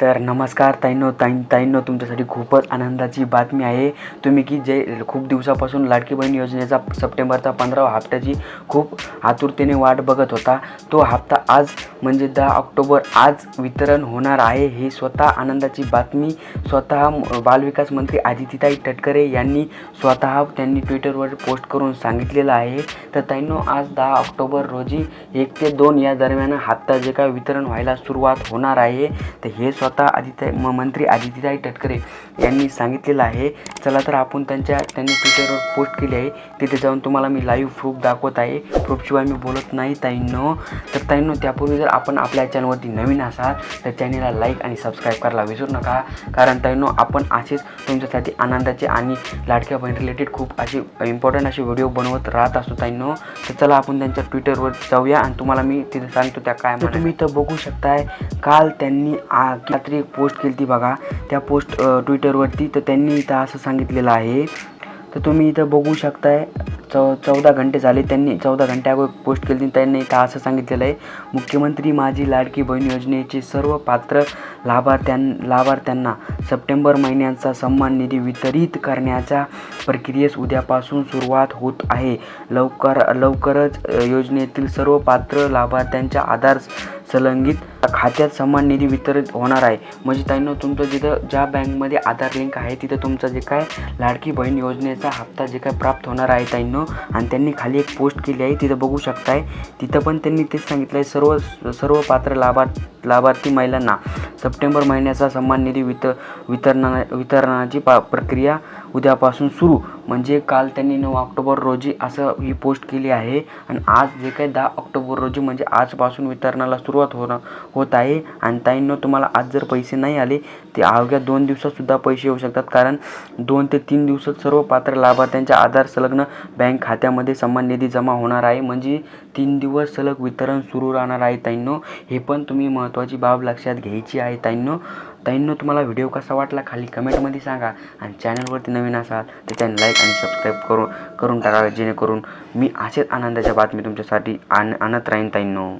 तर नमस्कार ताईंनो ताईं ताईंनो तुमच्यासाठी खूपच आनंदाची बातमी आहे. तुम्ही की जे खूप दिवसापासून लाडकी बहीण योजनेचा सप्टेंबरचा पंधरावा हप्त्याची खूप आतुरतेने वाट बघत होता. तो हप्ता आज म्हणजे दहा ऑक्टोबर आज वितरण होणार आहे. हे स्वतः आनंदाची बातमी. स्वतः बालविकास मंत्री आदितीताई तटकरे यांनी स्वतः त्यांनी ट्विटरवर पोस्ट करून सांगितलेलं आहे. तर ताईंनो आज दहा ऑक्टोबर रोजी एक ते दोन या दरम्यान हप्ता जे काय वितरण व्हायला सुरुवात होणार आहे तर हे स्वतः स्वतः आदित्य म मंत्री आदित्यताई तटकरे यांनी सांगितलेलं आहे. चला तर आपण त्यांच्या त्यांनी ट्विटरवर पोस्ट केली आहे. तिथे जाऊन तुम्हाला मी लाईव्ह प्रूफ दाखवत आहे. प्रूफशिवाय मी बोलत नाही ताईंनो. तर ताईंनो त्यापूर्वी जर आपण आपल्या चॅनलवरती नवीन असाल तर चॅनलला लाईक आणि सबस्क्राईब करायला विसरू नका. कारण ताईंनो आपण असेच तुमच्यासाठी आनंदाचे आणि लाडक्या बहीण रिलेटेड खूप असे इम्पॉर्टंट असे व्हिडिओ बनवत राहत असतो ताईंनो. तर चला आपण त्यांच्या ट्विटरवर जाऊया आणि तुम्हाला मी तिथे सांगतो त्या काय तुम्ही इथं बघू शकताय काल त्यांनी आ- रात्री एक पोस्ट केली ती बघा. त्या पोस्ट ट्विटरवरती तर त्यांनी इथं असं सांगितलेलं आहे. तर तुम्ही इथं बघू शकताय चौ चौदा घंटे झाले त्यांनी चौदा घंटे अगोदर पोस्ट केली त्यांनी इथं असं सांगितलेलं आहे. मुख्यमंत्री माझी लाडकी बहीण योजनेचे सर्व पात्र लाभार्थ्यां लाभार्थ्यांना सप्टेंबर महिन्यांचा सन्मान निधी वितरित करण्याच्या प्रक्रियेस उद्यापासून सुरुवात होत आहे. लवकर लवकरच योजनेतील सर्व पात्र लाभार्थ्यांच्या आधार संलग्नित खात्यात समान निधी वितरित होणार आहे. म्हणजे त्यांना तुमचं जिथं ज्या बँकमध्ये आधार लिंक आहे तिथं तुमचं जे काय लाडकी बहीण योजनेचा हप्ता जे काय प्राप्त होणार आहे त्यांना आणि त्यांनी खाली एक पोस्ट केली आहे तिथं बघू शकताय. तिथं पण त्यांनी तेच सांगितलं आहे सर्व सर्व पात्र लाभार्थ लाभार्थी महिलांना सप्टेंबर महिन्याचा सन्मान निधी वित वितरणा वितरणाची पा प्रक्रिया उद्यापासून सुरू. म्हणजे काल त्यांनी नऊ ऑक्टोबर रोजी असं ही पोस्ट केली आहे. आणि आज जे काही दहा ऑक्टोबर रोजी म्हणजे आजपासून वितरणाला सुरुवात होणं होत आहे. आणि ताईंनो तुम्हाला आज जर पैसे नाही आले ते अवघ्या दोन दिवसातसुद्धा पैसे येऊ शकतात. कारण दोन ते तीन दिवसात सर्व पात्र लाभार्थ्यांच्या आधार संलग्न बँक खात्यामध्ये सन्मान निधी जमा होणार आहे. म्हणजे तीन दिवस सलग वितरण सुरू राहणार आहे ताईंनो. हे पण तुम्ही महत्त्वाची बाब लक्षात घ्यायची आहे ताईंनो. ताईंनो तुम्हाला व्हिडिओ कसा वाटला खाली कमेंटमध्ये सांगा आणि चॅनलवरती नवीन असाल तर चॅनल लाईक आणि सबस्क्राईब करू करून टाका जेणेकरून मी असेच आनंदाच्या बातमी तुमच्यासाठी आण आणत राहीन ताईंनो.